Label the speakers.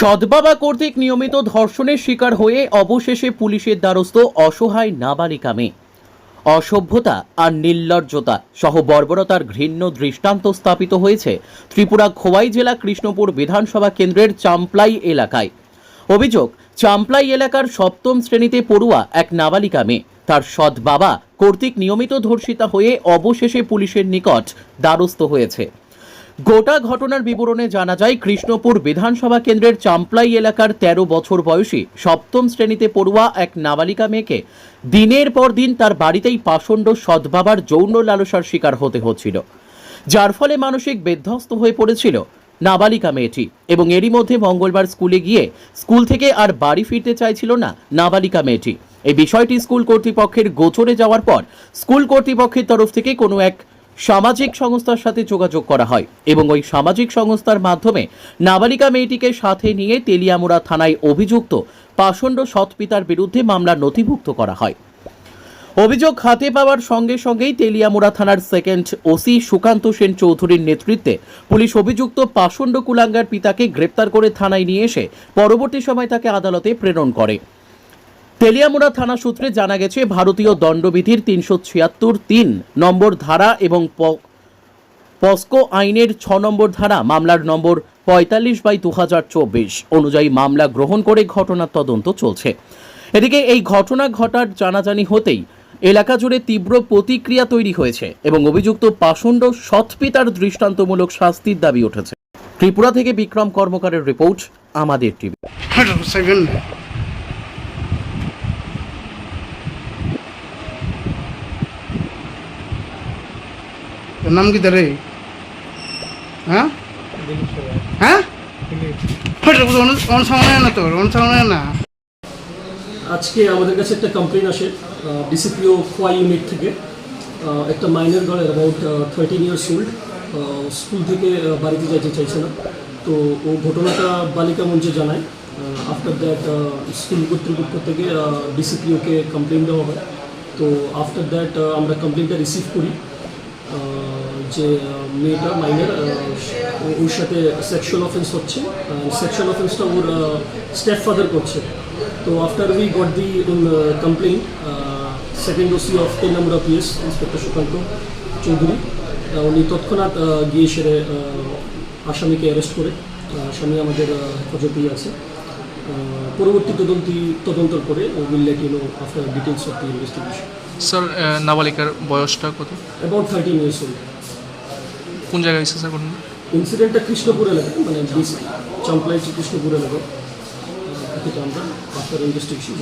Speaker 1: সদবাবা কর্তৃক নিয়মিত ধর্ষণের শিকার হয়ে অবশেষে পুলিশের দ্বারস্থ অসহায় নাবালিকা মেয়ে। অসভ্যতা আর নির্লজ্জতা সহ বর্বরতার ঘৃণ্য দৃষ্টান্ত স্থাপিত হয়েছে ত্রিপুরা খোয়াই জেলা কৃষ্ণপুর বিধানসভা কেন্দ্রের চাম্পলাই এলাকায়। অভিযোগ, চাম্পলাই এলাকার সপ্তম শ্রেণীতে পড়ুয়া এক নাবালিকা মেয়ে। তার সৎ বাবা কর্তৃক নিয়মিত ধর্ষিতা হয়ে অবশেষে পুলিশের নিকট দ্বারস্থ হয়েছে। গোটা ঘটনার বিবরণে জানা যায়, কৃষ্ণপুর বিধানসভা কেন্দ্রের চাম্পলাই এলাকার ১৩ বছর বয়সী সপ্তম শ্রেণীতে পড়ুয়া এক নাবালিকা মেয়েকে দিনের পর দিন তার বাড়িতেই পাষণ্ড সদ্বাবার যৌন লালসার শিকার হতে হচ্ছিল। যার ফলে মানসিক বিধ্বস্ত হয়ে পড়েছিল নাবালিকা মেয়েটি এবং এরই মধ্যে মঙ্গলবার স্কুলে গিয়ে স্কুল থেকে আর বাড়ি ফিরতে চাইছিল না নাবালিকা মেয়েটি। এই বিষয়টি স্কুল কর্তৃপক্ষের গোচরে যাওয়ার পর স্কুল কর্তৃপক্ষের তরফ থেকে কোনো এক সামাজিক সংস্থার সাথে যোগাযোগ করা হয় এবং ওই সামাজিক সংস্থার মাধ্যমে নাবালিকা মেয়েটিকে সাথে নিয়ে তেলিয়ামুড়া থানায় অভিযুক্ত পাষণ্ড সৎপিতার বিরুদ্ধে মামলা নথিভুক্ত করা হয়। অভিযোগ হাতে পাওয়ার সঙ্গে সঙ্গেই তেলিয়ামুড়া থানার সেকেন্ড ওসি সুকান্ত সেন চৌধুরীর নেতৃত্বে পুলিশ অভিযুক্ত পাষণ্ড কুলাঙ্গার পিতাকে গ্রেপ্তার করে থানায় নিয়ে এসে পরবর্তী সময় তাকে আদালতে প্রেরণ করে। তেলিয়ামুড়া থানা সূত্রে জানা গেছে, ভারতীয় দণ্ডবিধির তিনশো ছিয়াত্তর তিন নম্বর ধারা এবং পস্কো আইনের ছ নম্বর ধারা, মামলার নম্বর পঁয়তাল্লিশ বাই দু হাজার চব্বিশ অনুযায়ী মামলা গ্রহণ করে ঘটনার তদন্ত চলছে। এদিকে এই ঘটনা ঘটার জানাজানি হতেই এলাকা জুড়ে তীব্র প্রতিক্রিয়া তৈরি হয়েছে এবং অভিযুক্ত পাষণ্ড সৎপিতার দৃষ্টান্তমূলক শাস্তির দাবি উঠেছে। ত্রিপুরা থেকে বিক্রম কর্মকারের রিপোর্ট, আমাদের টিভি।
Speaker 2: তোর নাম কি রে হ্যাঁ? হ্যাঁ? না না।
Speaker 3: আজকে আমাদের কাছে একটা কমপ্লেন আসে ডিসিপিও খোয়া ইউনিট থেকে। একটা minor girl about thirteen years old school থেকে বাড়িতে যেতে চাইছে না। তো ও ঘটনাটা বালিকা মঞ্চে জানায়। আফটার দ্যাট স্কুল কর্তৃপক্ষ থেকে ডিসিপিওকে কমপ্লেন দেওয়া হয়। তো আফটার দ্যাট আমরা কমপ্লেনটা রিসিভ করি। যে মেয়েটা মাইনার ওর সাথে সেক্সুয়াল অফেন্স হচ্ছে সেক্সুয়াল অফেন্সটা ওর স্টেপ ফাদার করছে। তো after we got the complaint second OC of Teliamura PS inspector Sukanta Chowdhury উনি তৎক্ষণাৎ গিয়ে সেরে আসামিকে অ্যারেস্ট করে। আসামি আমাদের হেফাজতেই আছে। পরবর্তী তদন্তি তদন্তর করে will let you know after details of the investigation
Speaker 4: sir নাবালিকার বয়সটা কত?
Speaker 3: অ্যাবাউট থার্টিন ইয়ার্স ওল্ড
Speaker 4: কোন জায়গায় হয়েছে স্যার ঘটনা?
Speaker 3: ইনসিডেন্টটা কৃষ্ণপুর এলাকায় মানে চাম্পলাই কৃষ্ণপুর এলাকায়। আমরা আফটার ইনভেস্টিগেশন